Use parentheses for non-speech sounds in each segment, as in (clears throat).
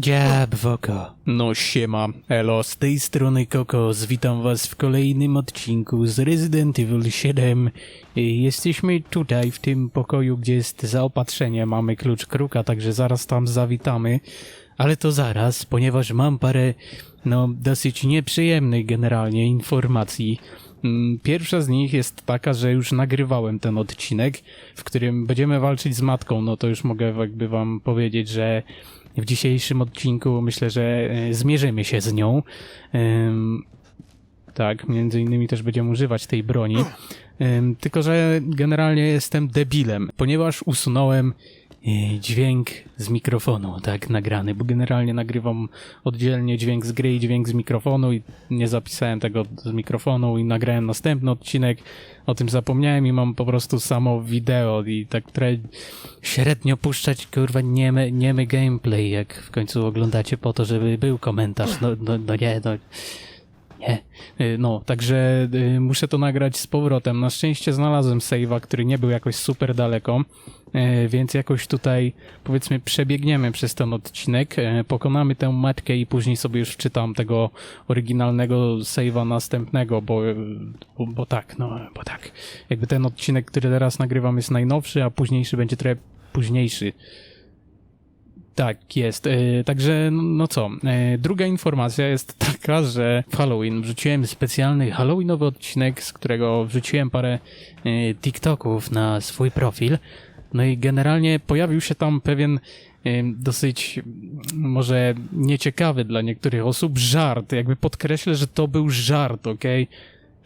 Dziab w oko. No siema, elo, z tej strony Kokos, witam was w kolejnym odcinku z Resident Evil 7. Y, Jesteśmy tutaj, w tym pokoju, gdzie jest zaopatrzenie, mamy klucz kruka, także zaraz tam zawitamy. Ale to zaraz, ponieważ mam parę, no, dosyć nieprzyjemnych generalnie informacji. Mm, Pierwsza z nich jest taka, że już nagrywałem ten odcinek, w którym będziemy walczyć z matką. No to już mogę jakby wam powiedzieć, że w dzisiejszym odcinku myślę, że e, zmierzymy się z nią. Tak, między innymi też będziemy używać tej broni. Tylko, że generalnie jestem debilem, ponieważ usunąłem dźwięk z mikrofonu, tak, nagrany, bo generalnie nagrywam oddzielnie dźwięk z gry i dźwięk z mikrofonu i nie zapisałem tego z mikrofonu i nagrałem następny odcinek, o tym zapomniałem i mam po prostu samo wideo i tak trochę średnio puszczać, kurwa, niemy, niemy gameplay, jak w końcu oglądacie po to, żeby był komentarz, no, no, no nie, no nie. Y, No, także y, muszę to nagrać z powrotem. Na szczęście znalazłem save'a, który nie był jakoś super daleko, y, więc jakoś tutaj powiedzmy przebiegniemy przez ten odcinek, pokonamy tę matkę i później sobie już wczytam tego oryginalnego save'a następnego, bo, bo, bo tak, no, bo tak. Jakby ten odcinek, który teraz nagrywam jest najnowszy, a późniejszy będzie trochę późniejszy. Tak, jest. E, także, no, no co, e, druga informacja jest (laughs) taka, że w Halloween wrzuciłem specjalny Halloweenowy odcinek, z którego wrzuciłem parę e, TikToków na swój profil. No i generalnie pojawił się tam pewien dosyć może nieciekawy dla niektórych osób żart. Jakby podkreślę, że to był żart, okej?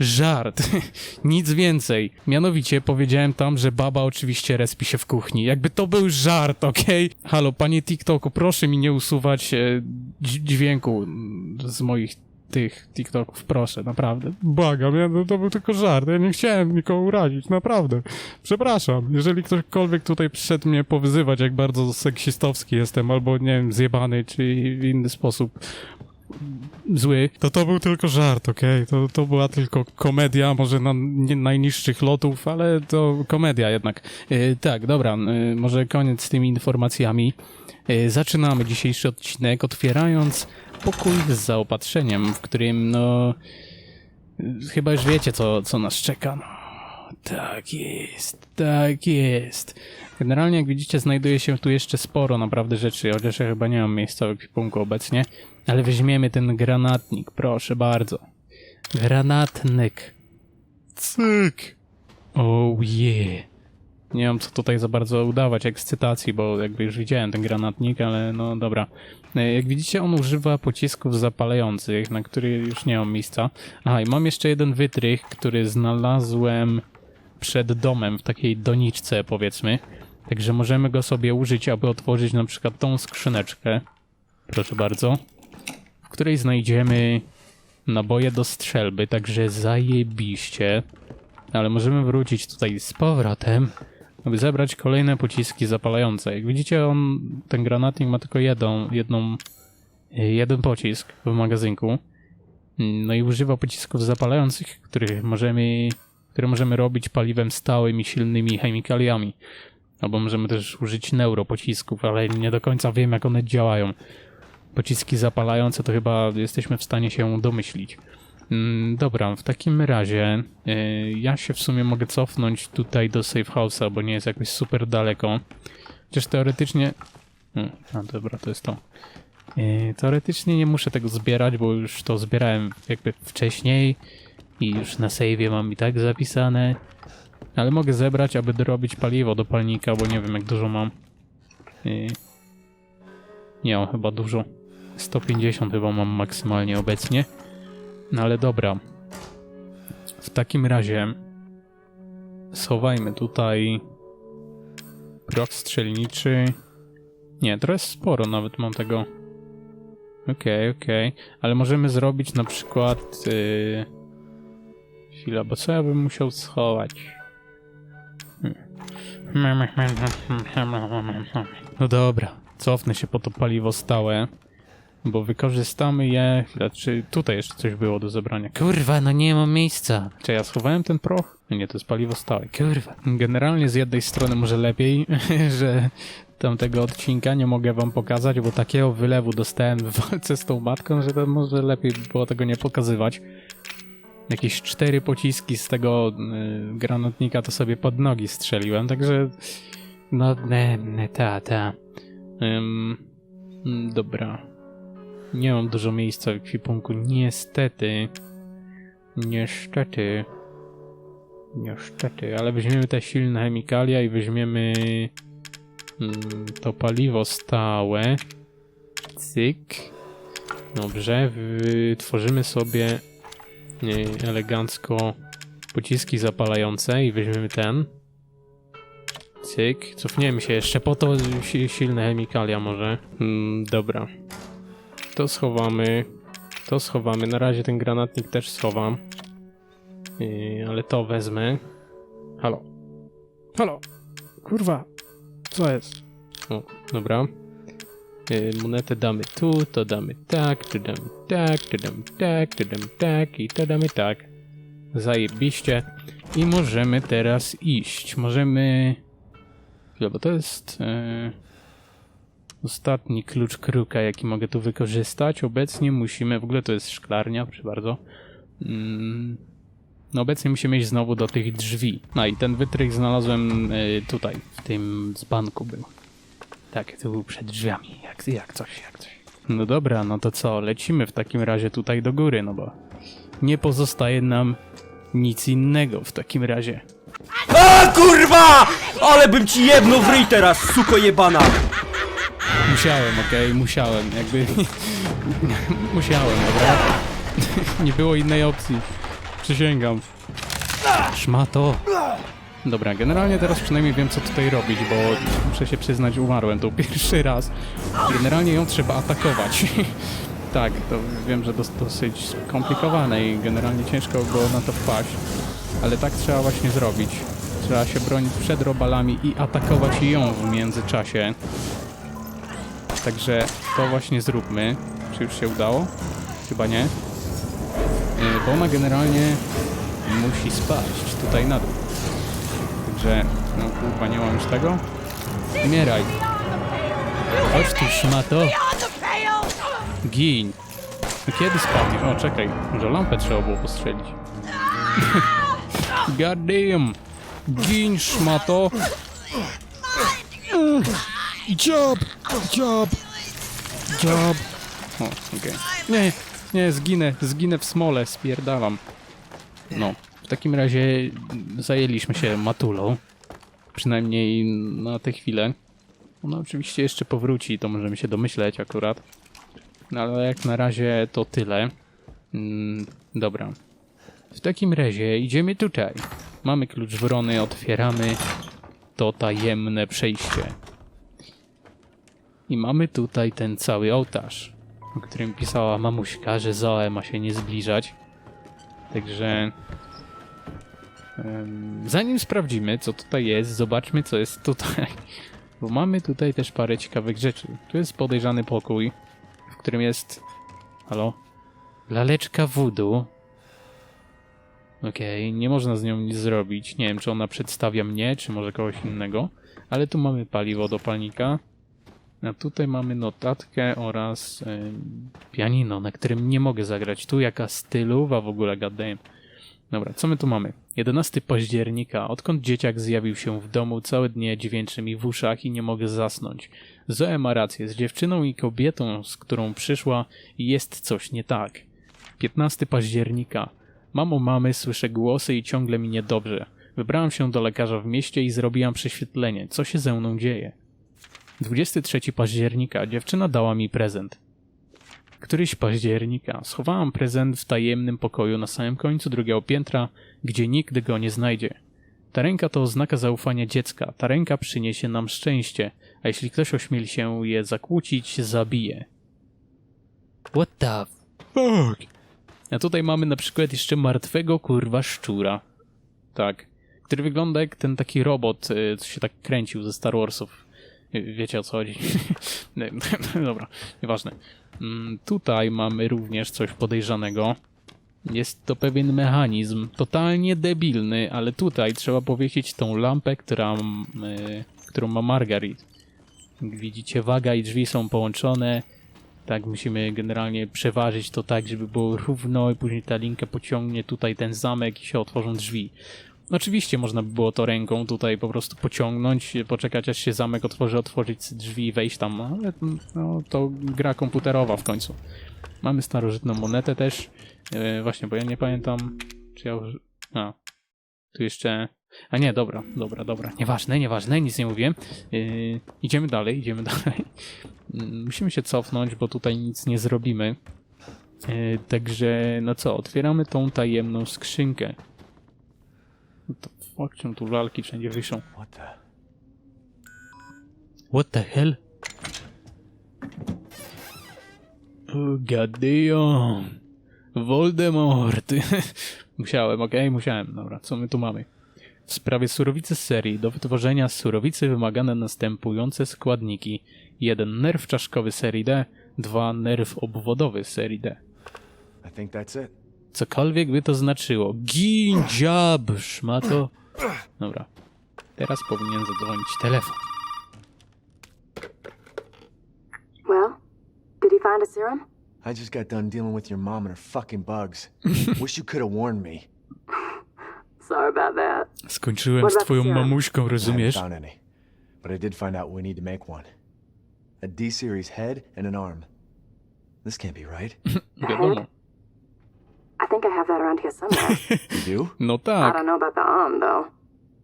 Żart. (laughs) Nic więcej. Mianowicie powiedziałem tam, że baba oczywiście respi się w kuchni. Jakby to był żart, okej? Halo, panie TikToku, proszę mi nie usuwać e, dź- dźwięku z moich tych TikToków, proszę, naprawdę. Błagam, ja, no, to był tylko żart, ja nie chciałem nikogo urazić, naprawdę. Przepraszam, jeżeli ktokolwiek tutaj przyszedł mnie powyzywać, jak bardzo seksistowski jestem, albo nie wiem, zjebany, czy w inny sposób zły, to to był tylko żart, okej? To, to była tylko komedia, może na najniższych lotów, ale to komedia jednak. E, tak, dobra, e, może koniec z tymi informacjami. E, zaczynamy dzisiejszy odcinek, otwierając pokój z zaopatrzeniem, w którym, no... Chyba już wiecie, co, co nas czeka. No, tak jest, tak jest. Generalnie, jak widzicie, znajduje się tu jeszcze sporo naprawdę rzeczy, chociaż ja chyba nie mam miejsca w ekwipunku obecnie. Ale weźmiemy ten granatnik, proszę bardzo. Granatnik. Cyk. Oh yeah. Nie mam co tutaj za bardzo udawać ekscytacji, bo jakby już widziałem ten granatnik, ale no dobra. E, Jak widzicie, on używa pocisków zapalających, na który już nie mam miejsca. Aha, i mam jeszcze jeden wytrych, który znalazłem przed domem, w takiej doniczce, powiedzmy. Także możemy go sobie użyć, aby otworzyć na przykład tą skrzyneczkę. Proszę bardzo. W której znajdziemy naboje do strzelby, także zajebiście. Ale możemy wrócić tutaj z powrotem, aby zebrać kolejne pociski zapalające. Jak widzicie, on, ten granatnik ma tylko jedną, jedną, jeden pocisk w magazynku. No i używa pocisków zapalających, których możemy, które możemy robić paliwem stałym i silnymi chemikaliami. Albo możemy też użyć neuropocisków, ale nie do końca wiem, jak one działają. Pociski zapalające to chyba jesteśmy w stanie się domyślić. Mm, dobra, w takim razie y, ja się w sumie mogę cofnąć tutaj do safe house'a, bo nie jest jakoś super daleko. Chociaż teoretycznie... A dobra, to jest to. Y, teoretycznie nie muszę tego zbierać, bo już to zbierałem jakby wcześniej i już na save'ie mam i tak zapisane. Ale mogę zebrać, aby dorobić paliwo do palnika, bo nie wiem jak dużo mam. Nie mam chyba dużo. 150 chyba mam maksymalnie obecnie. No ale dobra. W takim razie schowajmy tutaj proch strzelniczy. Nie, to jest sporo, nawet mam tego. Okej, okej. Ale możemy zrobić na przykład. Yy... Chwila, bo co ja bym musiał schować? No dobra, cofnę się po to paliwo stałe. bo wykorzystamy je... Znaczy, tutaj jeszcze coś było do zebrania. Kurwa, no nie mam miejsca. Czy ja schowałem ten proch? Nie, to jest paliwo stałe. Kurwa. Generalnie z jednej strony może lepiej, (laughs) że tamtego odcinka nie mogę wam pokazać, bo takiego wylewu dostałem w walce z tą matką, że to może lepiej by było tego nie pokazywać. Jakieś cztery pociski z tego y, granatnika to sobie pod nogi strzeliłem, także no ne, ne ta, ta. Dobra. Nie mam dużo miejsca w ekwipunku, niestety. Niestety. Niestety, ale weźmiemy te silne chemikalia i weźmiemy mm, to paliwo stałe. Cyk. Dobrze, wytworzymy sobie elegancko pociski zapalające i weźmiemy ten. Cyk. Cofniemy się jeszcze po to si- silne chemikalia może. Mm, dobra. To schowamy. To schowamy. Na razie ten granatnik też schowam. Yy, ale to wezmę. Halo. Halo. Kurwa. Co jest? O, dobra. Yy, monetę damy tu, to damy tak, to damy tak, to damy tak, to damy tak i to damy tak. Zajebiście. I możemy teraz iść. Możemy... Chwilę, bo to jest... Yy... Ostatni klucz kruka, jaki mogę tu wykorzystać. Obecnie musimy... W ogóle to jest szklarnia, proszę bardzo. Mm, no obecnie musimy iść znowu do tych drzwi. No i ten wytrych znalazłem y, tutaj, w tym dzbanku był. Tak, tu był przed drzwiami, jak, jak coś, jak coś. No dobra, no to co, lecimy w takim razie tutaj do góry, no bo nie pozostaje nam nic innego w takim razie. A kurwa! Ale bym ci jedno w ryj teraz, suko jebana! Musiałem, okej, musiałem, jakby... (laughs) musiałem, dobra? (laughs) Nie było innej opcji. Przysięgam. Szmato. Dobra, generalnie teraz przynajmniej wiem, co tutaj robić, bo muszę się przyznać, umarłem tu (laughs) pierwszy raz. Generalnie ją trzeba atakować. (laughs) tak, to wiem, że dos- dosyć skomplikowane i generalnie ciężko było na to wpaść. Ale tak trzeba właśnie zrobić. Trzeba się bronić przed robalami i atakować ją w międzyczasie. Także to właśnie zróbmy. Czy już się udało? Chyba nie. Yy, Bo ona generalnie musi spaść tutaj na dół. Także, no kurwa, nie mam już tego. Umieraj. Chodź tu, szmato. Gin. No kiedy spadnie? O, czekaj. Może lampę trzeba było postrzelić. (laughs) God damn. Gin, szmato. Job! Job! Job! O, okej. Nie, nie, zginę, zginę w smole, spierdalam. No, takim razie zajęliśmy się matulą. Przynajmniej na tę chwilę. Ona oczywiście jeszcze powróci, to możemy się domyśleć akurat. No, ale jak na razie to tyle. Mm, dobra. W takim razie idziemy tutaj. Mamy klucz wrony, otwieramy to tajemne przejście. I mamy tutaj ten cały ołtarz, o którym pisała mamuśka, że Zoe ma się nie zbliżać. Także zanim sprawdzimy, co tutaj jest, zobaczmy, co jest tutaj. (laughs) Bo mamy tutaj też parę ciekawych rzeczy. Tu jest podejrzany pokój, w którym jest... Halo? Laleczka voodoo. Okej, nie można z nią nic zrobić. Nie wiem, czy ona przedstawia mnie, czy może kogoś innego. Ale tu mamy paliwo do palnika. A tutaj mamy notatkę oraz pianino, na którym nie mogę zagrać. Tu jaka stylowa w ogóle goddamn. Dobra, co my tu mamy? 11 października. Odkąd dzieciak zjawił się w domu, całe dnie dźwięczy mi w uszach i nie mogę zasnąć. Zoe ma rację, z dziewczyną i kobietą, z którą przyszła, jest coś nie tak. 15 października. Mamo mamy, słyszę głosy i ciągle mi niedobrze. Wybrałam się do lekarza w mieście i zrobiłam prześwietlenie. Co się ze mną dzieje? 23 października. Dziewczyna dała mi prezent. Któryś października. Schowałam prezent w tajemnym pokoju na samym końcu drugiego piętra, gdzie nigdy go nie znajdzie. Ta ręka to oznaka zaufania dziecka. Ta ręka przyniesie nam szczęście, a jeśli ktoś ośmieli się je zakłócić, zabije. What the fuck? A tutaj mamy na przykład jeszcze martwego kurwa szczura. Tak. Który wygląda jak ten taki robot, y, co się tak kręcił ze Star Warsów. Wiecie o co chodzi. (laughs) (laughs) Dobra, nieważne. Mm, Tutaj mamy również coś podejrzanego. Jest to pewien mechanizm, totalnie debilny, ale tutaj trzeba powiesić tą lampę, która, y, którą ma Margaret. Jak widzicie, waga i drzwi są połączone. Tak, musimy generalnie przeważyć to tak, żeby było równo i później ta linka pociągnie tutaj ten zamek i się otworzą drzwi. Oczywiście można by było to ręką tutaj po prostu pociągnąć, poczekać aż się zamek otworzy, otworzyć drzwi i wejść tam, ale no, to gra komputerowa w końcu. Mamy starożytną monetę też. E, właśnie, bo ja nie pamiętam, czy ja już... A, tu jeszcze... A nie, dobra, dobra, dobra. Nieważne, nieważne, nic nie mówię. E, idziemy dalej, idziemy (laughs) dalej. Musimy się cofnąć, bo tutaj nic nie zrobimy. E, także, no co, otwieramy tą tajemną skrzynkę. No to fuck, czemu tu lalki wszędzie wiszą? What the? What the hell? Oh, god damn. Voldemort. (laughs) musiałem, okej, musiałem. Dobra, co my tu mamy? W sprawie surowicy z serii do wytworzenia surowicy wymagane następujące składniki. 1 nerw czaszkowy serii D, 2 nerw obwodowy serii D. I think that's it. Cokolwiek by to znaczyło. Gin, dziab, szmato. Dobra. Teraz powinien zadzwonić telefon. Well, did he find a serum? I just got done dealing with your mom and her fucking bugs. (laughs) Wish you could have warned me. Sorry about that. Skończyłem z twoją mamuśką, I haven't rozumiesz? found any, but I did find out we need to make one. A D-series head and an arm. This can't be right. (laughs) Wiadomo. I think I have that around here somewhere. (laughs) You do? No I tak, don't know about the arm, though.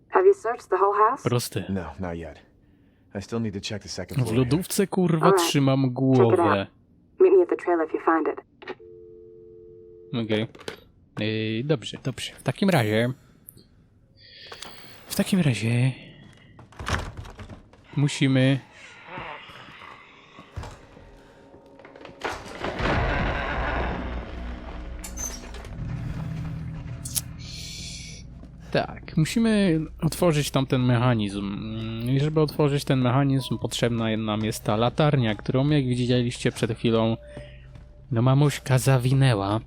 Have you searched the whole house? proste. No, not yet. I still need to check the second W floor. here. lodówce kurwa Alright, trzymam głowę. Meet me at the trail if you find it. Okej. Yy, dobrze, dobrze. W takim razie... W takim razie... Musimy... Tak, musimy otworzyć tamten mechanizm. I żeby otworzyć ten mechanizm, potrzebna nam jest ta latarnia, którą, jak widzieliście przed chwilą, no mamuśka zawinęła.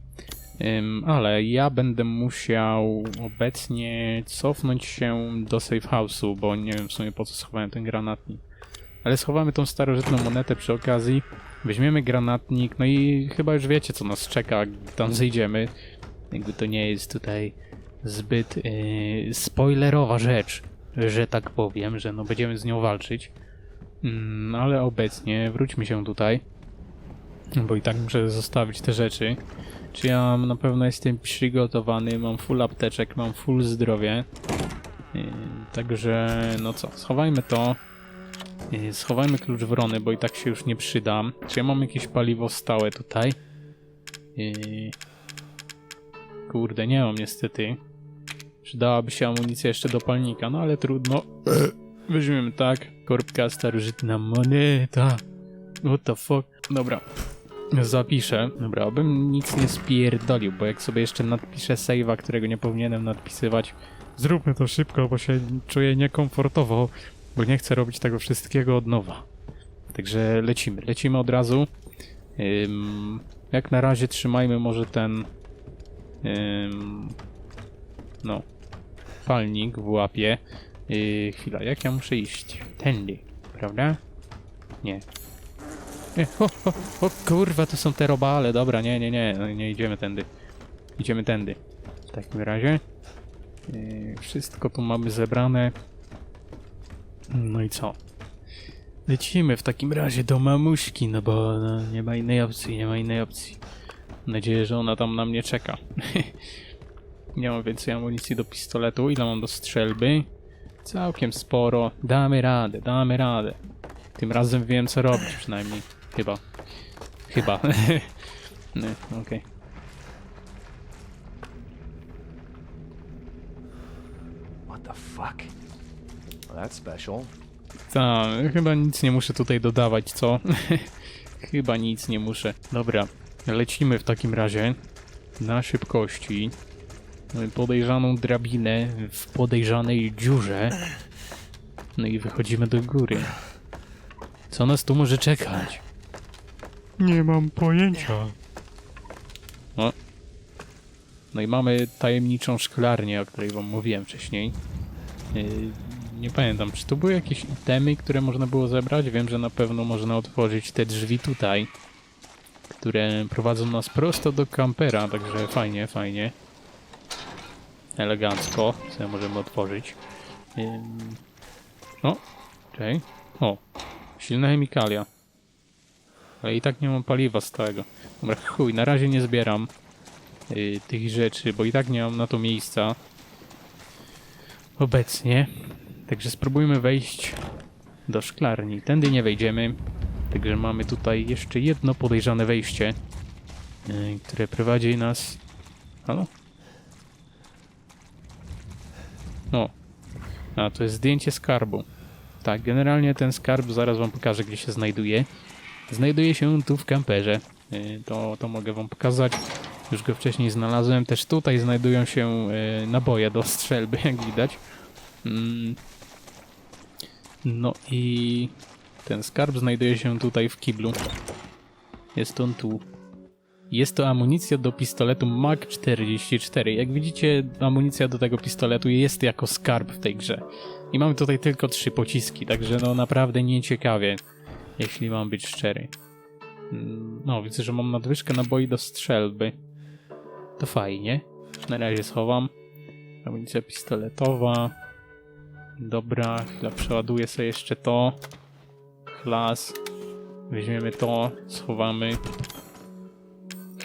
Ym, ale ja będę musiał obecnie cofnąć się do safe house'u, bo nie wiem w sumie po co schowałem ten granatnik. Ale schowamy tą starożytną monetę przy okazji. Weźmiemy granatnik, no i chyba już wiecie co nas czeka, gdy tam zejdziemy. Jakby to nie jest tutaj zbyt yy, spoilerowa rzecz, że tak powiem, że no będziemy z nią walczyć. Mm, ale obecnie wróćmy się tutaj. Bo i tak muszę zostawić te rzeczy. Czy ja na pewno jestem przygotowany, mam full apteczek, mam full zdrowie. Yy, Także, no co, schowajmy to. Yy, Schowajmy klucz wrony, bo i tak się już nie przyda. Czy ja mam jakieś paliwo stałe tutaj? Yy, Kurde, nie mam niestety. Przydałaby się amunicja jeszcze do palnika, no ale trudno. (clears throat) Weźmiemy tak. Korbka starożytna moneta. What the fuck? Dobra. Zapiszę. Dobra, abym nic nie spierdolił, bo jak sobie jeszcze nadpiszę save'a, którego nie powinienem nadpisywać, zróbmy to szybko, bo się czuję niekomfortowo, bo nie chcę robić tego wszystkiego od nowa. Także lecimy, lecimy od razu. Ym, jak na razie trzymajmy może ten ym, no palnik w łapie. Yy, chwila, jak ja muszę iść? Tędy, prawda? Nie, nie, o, o kurwa, to są te robale, dobra, nie, nie, nie, no, nie idziemy tędy. Idziemy tędy. W takim razie. Yy, wszystko tu mamy zebrane. No i co? Lecimy w takim razie do mamuśki, no bo no, nie ma innej opcji, nie ma innej opcji. Mam nadzieję, że ona tam na mnie czeka. (laughs) nie mam więcej amunicji do pistoletu. Ile mam do strzelby? Całkiem sporo. Damy radę, damy radę. Tym razem wiem co robić przynajmniej. Chyba. Chyba. (laughs) Nie, okej. What the fuck? Well, that's special. Tak, chyba nic nie muszę tutaj dodawać, co? (laughs) chyba nic nie muszę. Dobra, lecimy w takim razie na szybkości. Mamy podejrzaną drabinę w podejrzanej dziurze. No i wychodzimy do góry. Co nas tu może czekać? Nie mam pojęcia. O. No i mamy tajemniczą szklarnię, o której wam mówiłem wcześniej. Yy, nie pamiętam, czy tu były jakieś itemy, które można było zebrać? Wiem, że na pewno można otworzyć te drzwi tutaj, które prowadzą nas prosto do kampera, także fajnie, fajnie. Elegancko, sobie możemy otworzyć. Ym... O, czekaj. O, silna chemikalia. Ale i tak nie mam paliwa stałego. Dobra, chuj, na razie nie zbieram y, tych rzeczy, bo i tak nie mam na to miejsca. Obecnie. Także spróbujmy wejść do szklarni. Tędy nie wejdziemy. Także mamy tutaj jeszcze jedno podejrzane wejście, y, które prowadzi nas... Halo? O. A, to jest zdjęcie skarbu. Tak, generalnie ten skarb, zaraz wam pokażę, gdzie się znajduje. Znajduje się tu w kamperze. Y, To, to mogę wam pokazać. Już go wcześniej znalazłem. Też tutaj znajdują się y, naboje do strzelby, jak widać. Mm. No i ten skarb znajduje się tutaj w kiblu. Jest on tu. Jest to amunicja do pistoletu Mag 44. Jak widzicie, amunicja do tego pistoletu jest jako skarb w tej grze. I mamy tutaj tylko trzy pociski, także no naprawdę nieciekawie, jeśli mam być szczery. Mm, No, widzę, że mam nadwyżkę naboi do strzelby. To fajnie. Na razie schowam. Amunicja pistoletowa. Dobra, chwila, przeładuję sobie jeszcze to. Klas. Weźmiemy to, schowamy.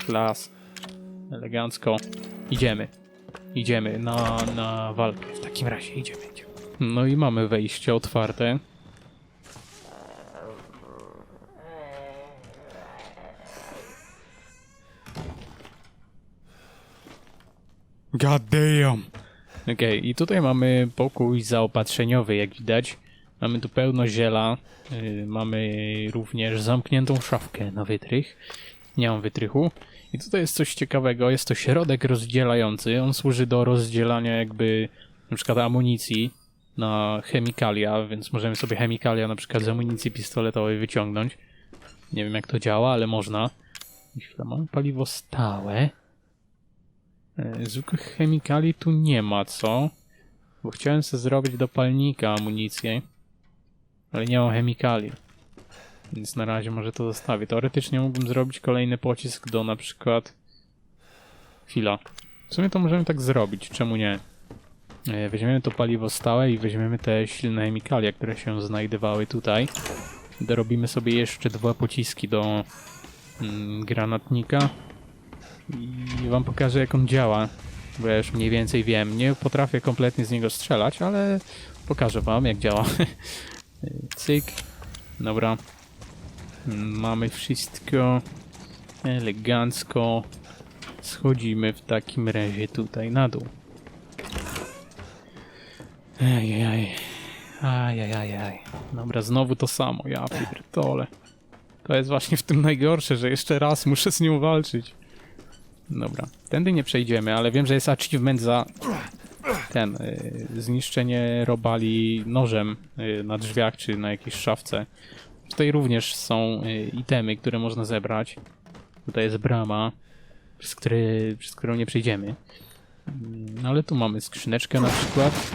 Klas. Elegancko. Idziemy. Idziemy na, na walkę. W takim razie idziemy, idziemy. No i mamy wejście otwarte. God damn. Okej, i tutaj mamy pokój zaopatrzeniowy, jak widać. Mamy tu pełno ziela. Yy, mamy również zamkniętą szafkę na wytrych. Nie mam wytrychu. I tutaj jest coś ciekawego. Jest to środek rozdzielający. On służy do rozdzielania jakby na przykład amunicji na chemikalia, więc możemy sobie chemikalia na przykład z amunicji pistoletowej wyciągnąć. Nie wiem jak to działa, ale można. I Chwila, mamy paliwo stałe. E, Zwykłych chemikali tu nie ma, co? Bo chciałem sobie zrobić do palnika amunicję, ale nie mam chemikali. Więc na razie może to zostawię. Teoretycznie mógłbym zrobić kolejny pocisk do na przykład... Chwila. W sumie to możemy tak zrobić, czemu nie? E, Weźmiemy to paliwo stałe i weźmiemy te silne chemikalia, które się znajdowały tutaj. Dorobimy sobie jeszcze dwa pociski do mm, granatnika. I wam pokażę jak on działa. Bo ja już mniej więcej wiem. Nie potrafię kompletnie z niego strzelać, ale pokażę wam jak działa. (laughs) Cyk. Dobra. Mamy wszystko elegancko. Schodzimy w takim razie tutaj na dół. Ajajaj. Ajajajaj. Dobra, znowu to samo. Ja pierdolę. To jest właśnie w tym najgorsze, że jeszcze raz muszę z nią walczyć. Dobra, tędy nie przejdziemy, ale wiem, że jest achievement za ten, y, zniszczenie robali nożem y, na drzwiach czy na jakiejś szafce. Tutaj również są y, itemy, które można zebrać. Tutaj jest brama, przez, który, przez którą nie przejdziemy. Mm, Ale tu mamy skrzyneczkę na przykład,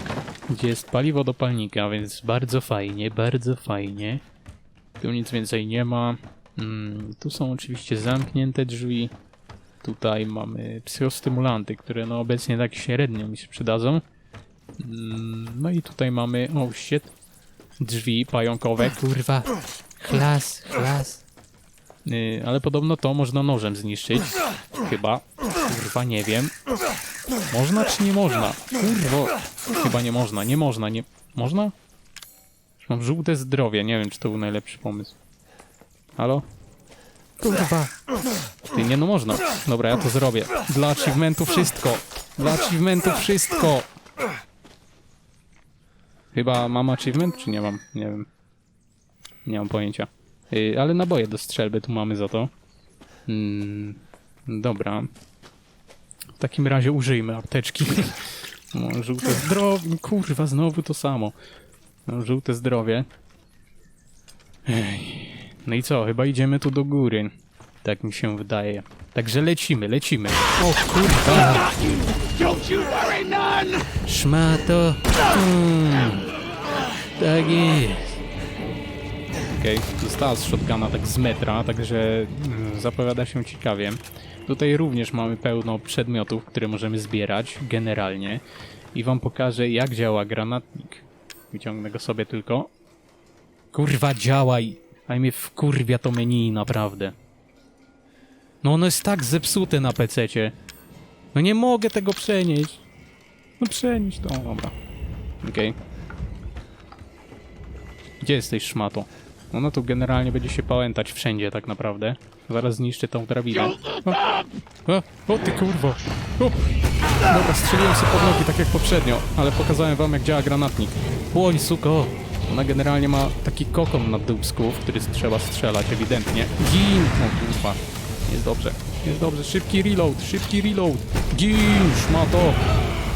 gdzie jest paliwo do palnika, więc bardzo fajnie, bardzo fajnie. Tu nic więcej nie ma. Mm, Tu są oczywiście zamknięte drzwi. Tutaj mamy psychostymulanty, które no obecnie tak średnio mi się przydadzą. Mm, No i tutaj mamy, oh drzwi pająkowe, kurwa, chlas, chlas. Yy, ale podobno to można nożem zniszczyć, chyba, kurwa, nie wiem. Można czy nie można? Kurwo, chyba nie można, nie można, nie... Można? Już mam żółte zdrowie, nie wiem czy to był najlepszy pomysł. Halo? Kurwa. Ty, nie no można. Dobra, ja to zrobię. Dla achievementu wszystko. Dla achievementu wszystko. Chyba mam achievement, czy nie mam? Nie wiem. Nie mam pojęcia. Yy, ale naboje do strzelby tu mamy za to. Mm, dobra. W takim razie użyjmy apteczki. (laughs) No, żółte zdrowie. Kurwa, znowu to samo. No, żółte zdrowie. Ej. No i co, chyba idziemy tu do góry. Tak mi się wydaje. Także lecimy, lecimy. O kurwa! Szmato! Mm. Tak jest. Okej, została z shotguna tak z metra, także mm, zapowiada się ciekawie. Tutaj również mamy pełno przedmiotów, które możemy zbierać generalnie. I wam pokażę jak działa granatnik. Wyciągnę go sobie tylko. Kurwa działaj! A mnie wkurwia to menu naprawdę. No ono jest tak zepsute na pececie. No nie mogę tego przenieść. No przenieść to, dobra. Okej. Gdzie jesteś, szmato? Ono tu generalnie będzie się pałętać wszędzie tak naprawdę. Zaraz zniszczę tą drabinę. O, o, o ty kurwo! O. Dobra, strzeliłem sobie pod nogi tak jak poprzednio, ale pokazałem wam jak działa granatnik. Płoń, suko! Ona generalnie ma taki kokon na dubsku, w który trzeba strzelać ewidentnie. Gin! O kurwa. Jest dobrze. Jest dobrze. Szybki reload, szybki reload. Gin, szmato!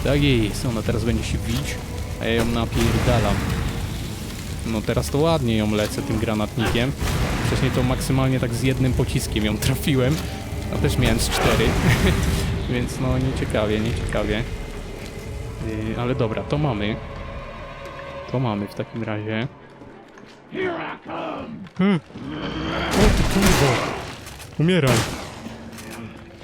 Tak jest. Ona teraz będzie się bić, a ja ją napierdalam. No teraz to ładnie ją lecę tym granatnikiem. Wcześniej to maksymalnie tak z jednym pociskiem ją trafiłem. A też miałem z cztery. (laughs) Więc no nieciekawie, nieciekawie. Yy, ale dobra, to mamy. To mamy w takim razie. Hmm. O ty kurwa! Umieraj!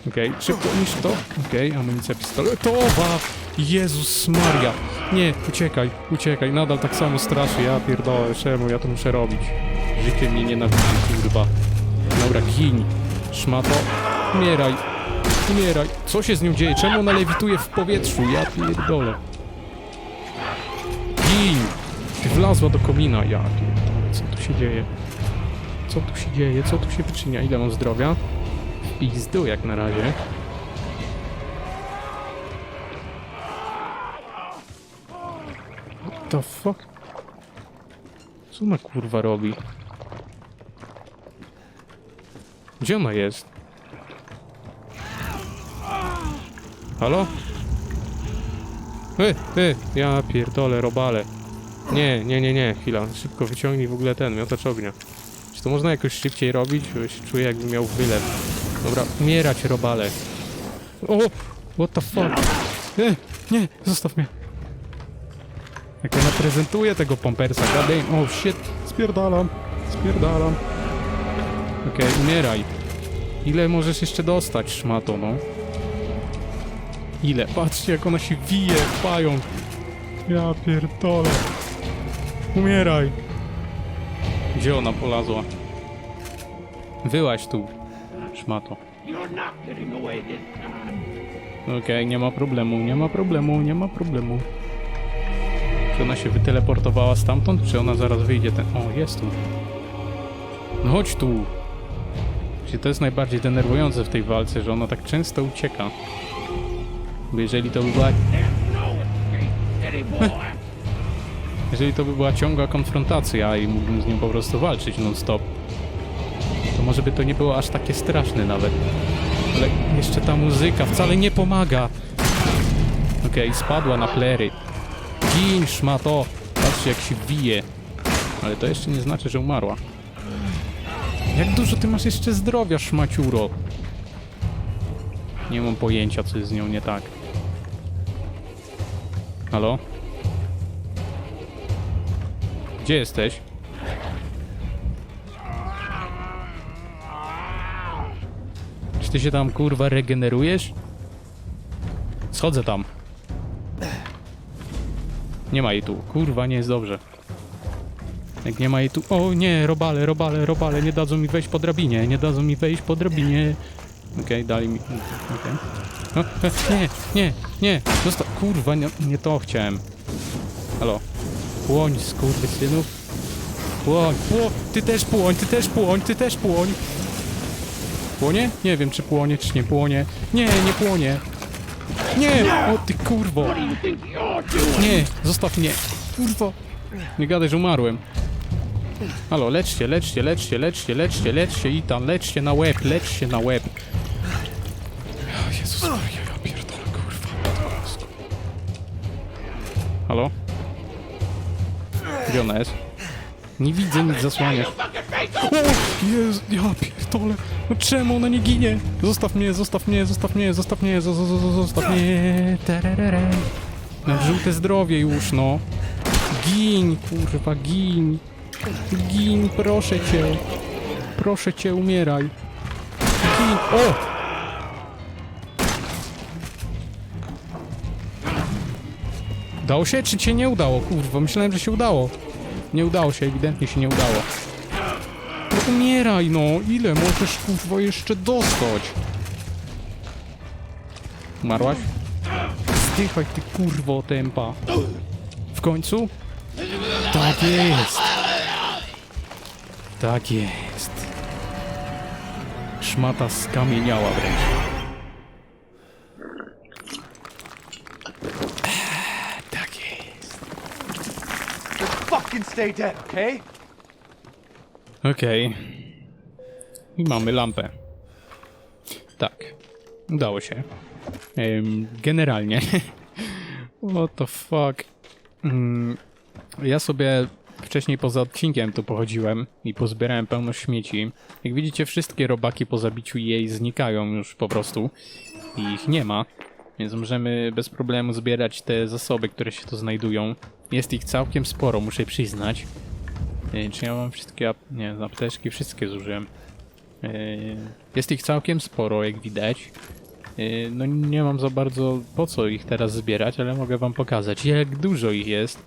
Okej, szybko niż to. Okej, amunicja pistoletowa! Jezus Maria! Nie, uciekaj, uciekaj, nadal tak samo straszy, ja pierdolę, czemu ja to muszę robić? Życie mnie nienawidzi, kurwa. Dobra, gin. Szmato, umieraj, umieraj. Co się z nią dzieje? Czemu ona lewituje w powietrzu? Ja pierdolę. Gin! Wlazła do komina, ja pierdolę, co tu się dzieje? Co tu się dzieje? Co tu się wyczynia? Ile mam zdrowia? W pizdu jak na razie. What the fuck? Co ona kurwa robi? Gdzie ona jest? Halo? Ty, ty, ja pierdolę, robale. Nie, nie, nie, nie, chwila. Szybko wyciągnij w ogóle ten miotacz ognia. Czy to można jakoś szybciej robić? Bo się czuję jakbym miał wylew. Dobra, umierać robale. O! What the fuck? Nie, nie, zostaw mnie. Jak ona prezentuje tego pompersa, gadej. O shit, spierdalam, spierdalam. Okej, umieraj. Ile możesz jeszcze dostać, szmato, no? Ile? Patrzcie, jak ona się wije, pająk. Ja pierdolę. Umieraj. Gdzie ona polazła? Wyłaź tu, szmato. Okej, nie ma problemu, nie ma problemu, nie ma problemu. Czy ona się wyteleportowała stamtąd, czy ona zaraz wyjdzie ten... O, jest tu. No chodź tu. Właśnie to jest najbardziej denerwujące w tej walce, że ona tak często ucieka. Bo jeżeli to by była... Jeżeli to by była ciągła konfrontacja i mógłbym z nią po prostu walczyć non-stop, może by to nie było aż takie straszne nawet. Ale jeszcze ta muzyka wcale nie pomaga. Okej, spadła na plery. Gin, szmato! Patrzcie jak się wije. Ale to jeszcze nie znaczy, że umarła. Jak dużo ty masz jeszcze zdrowia, szmaciuro? Nie mam pojęcia, co jest z nią nie tak. Halo? Gdzie jesteś? Ty się tam kurwa regenerujesz? Schodzę tam. Nie ma jej tu. Kurwa, nie jest dobrze. Jak nie ma jej tu... O nie, robale, robale, robale, nie dadzą mi wejść po drabinie, nie dadzą mi wejść po drabinie. Okej, dali mi... Okej. O, e, Nie, nie, nie, zostaw... Kurwa, nie, nie to chciałem. Halo. Płoń, skurwysynów. Płoń, pło... Ty też płoń, ty też płoń, ty też płoń. Płonie? Nie wiem, czy płonie, czy nie płonie. Nie, nie płonie. Nie! O ty kurwo! Nie, zostaw mnie. Kurwo. Nie gadaj, że umarłem. Halo, leczcie, leczcie, leczcie, leczcie, leczcie, leczcie i tam, leczcie na łeb, leczcie na łeb. Jezus ja pierdolę, kurwa. Halo? Gdzie ona jest? Nie widzę, nic zasłaniasz. O, Jezu, ja pierdolę. No czemu ona nie ginie? Zostaw mnie, zostaw mnie, zostaw mnie, zostaw mnie, zo- zo- zo- zostaw mnie. Na żółte zdrowie już, no. Gin, kurwa, gin. Gin, proszę cię. Proszę cię, umieraj. Gin. O! Udało się, czy cię nie udało? Kurwa, myślałem, że się udało. Nie udało się, ewidentnie się nie udało. Umieraj, no. Ile możesz, kurwa, jeszcze dostać? Umarłaś? Zdychaj, ty kurwo tempa. W końcu? Tak jest. Tak jest. Szmata skamieniała wręcz. Tak jest. Fucking stay dead, okay? Okej. I mamy lampę. Tak. Udało się. Em, generalnie. (laughs) What the fuck. Mm, ja sobie wcześniej poza odcinkiem tu pochodziłem i pozbierałem pełno śmieci. Jak widzicie, wszystkie robaki po zabiciu jej znikają już po prostu. I ich nie ma. Więc możemy bez problemu zbierać te zasoby, które się tu znajdują. Jest ich całkiem sporo, muszę przyznać. Czy ja mam wszystkie Nie, apteczki wszystkie zużyłem. Yy, Jest ich całkiem sporo, jak widać. Yy, No nie mam za bardzo po co ich teraz zbierać, ale mogę wam pokazać, jak dużo ich jest.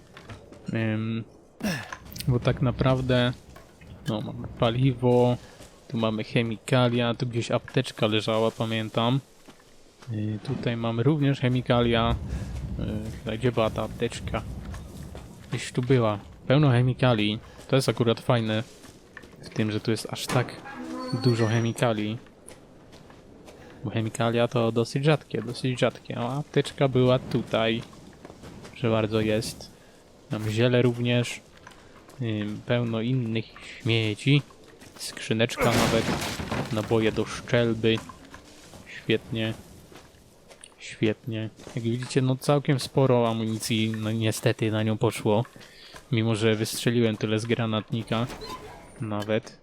Bo tak naprawdę... No, mamy paliwo, tu mamy chemikalia, tu gdzieś apteczka leżała, pamiętam. Yy, Tutaj mamy również chemikalia. Gdzie była ta apteczka? Gdzieś tu była. Pełno chemikali. To jest akurat fajne w tym, że tu jest aż tak dużo chemikali. Bo chemikalia to dosyć rzadkie, dosyć rzadkie. A apteczka była tutaj. Że bardzo jest. Mam ziele również. Pełno innych śmieci. Skrzyneczka nawet. Naboje do szczelby. Świetnie. Świetnie. Jak widzicie, no całkiem sporo amunicji, no niestety na nią poszło. Mimo, że wystrzeliłem tyle z granatnika. Nawet.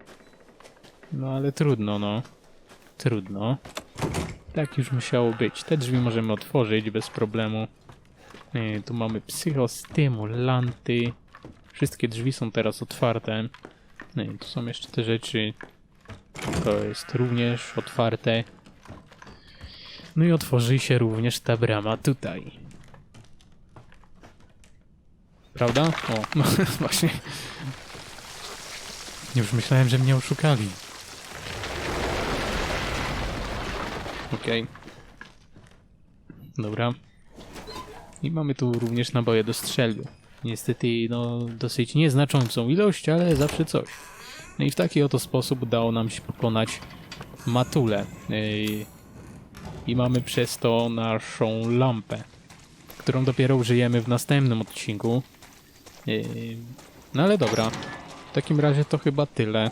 No ale trudno, no. Trudno. Tak już musiało być. Te drzwi możemy otworzyć bez problemu. Yy, tu mamy psychostymulanty. Wszystkie drzwi są teraz otwarte. Yy, tu są jeszcze te rzeczy. To jest również otwarte. No i otworzy się również ta brama tutaj. Prawda? O, (laughs) właśnie. Już myślałem, że mnie oszukali. Okej. Dobra. I mamy tu również naboje do strzelby. Niestety, no, dosyć nieznaczącą ilość, ale zawsze coś. No i w taki oto sposób udało nam się pokonać matulę. Yy, I mamy przez to naszą lampę, którą dopiero użyjemy w następnym odcinku. No ale dobra. W takim razie to chyba tyle.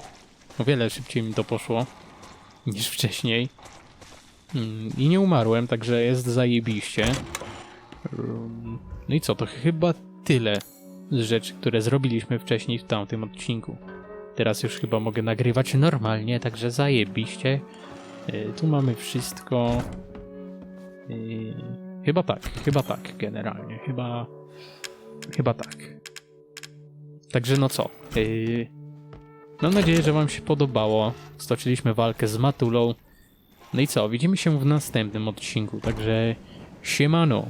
O wiele szybciej mi to poszło niż wcześniej. Mm, I nie umarłem, także jest zajebiście. No i co, to chyba tyle z rzeczy, które zrobiliśmy wcześniej w tamtym odcinku. Teraz już chyba mogę nagrywać normalnie, także zajebiście. Yy, Tu mamy wszystko. Yy, Chyba tak, chyba tak generalnie. Chyba. Chyba tak. Także no co? Yy, Mam nadzieję, że Wam się podobało. Stoczyliśmy walkę z Matulą. No i co? Widzimy się w następnym odcinku, także siemano.